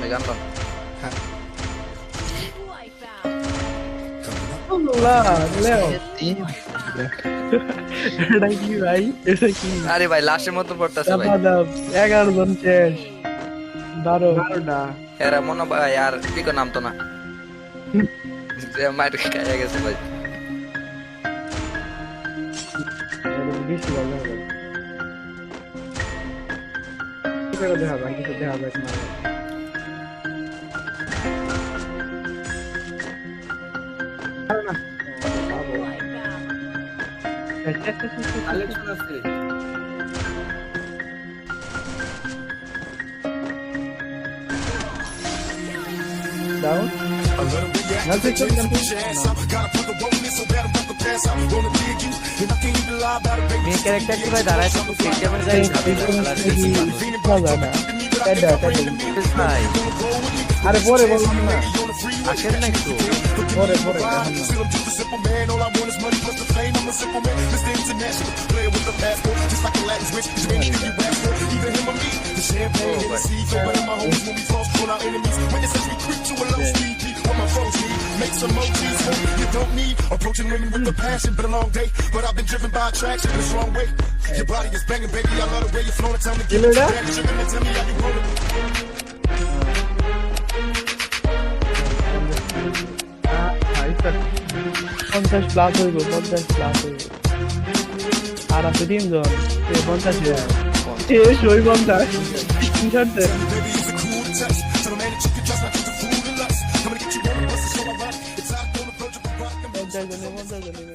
Megang toh. আরে ভাই লাশের মতো পড়তেছে ভাই এগারো জন শেষ বারো বারোটা এরা মনে ভাই আর টিকো নামতো না যে মায়ের খাইয়া গেছে ভাই বেশি ভালো que eu derrubar, aqui que eu derrubar esse maluco. Alex nasce. Down. Another big ass, got a plug a bone in so bad I'm about to pass out. Main character কি ভাই দাঁড়ায় তো ঠিক কেমন যাই ভাই আরে পরে বললাম না আসেন না একটু পরে পরে এখন না। Approaching women with the passion, been a long day, but I've been driven by attraction this wrong way. Your body is banging, baby. I love the way you're flowing. Tell me, ছিল এটা tell me how you rolling. পঞ্চাশ plus হইব পঞ্চাশ plus হইব আর আছে তিনজন এ পঞ্চাশ শেষ ওই পঞ্চাশ স্ক্রিনশট দে 在人流旺盛的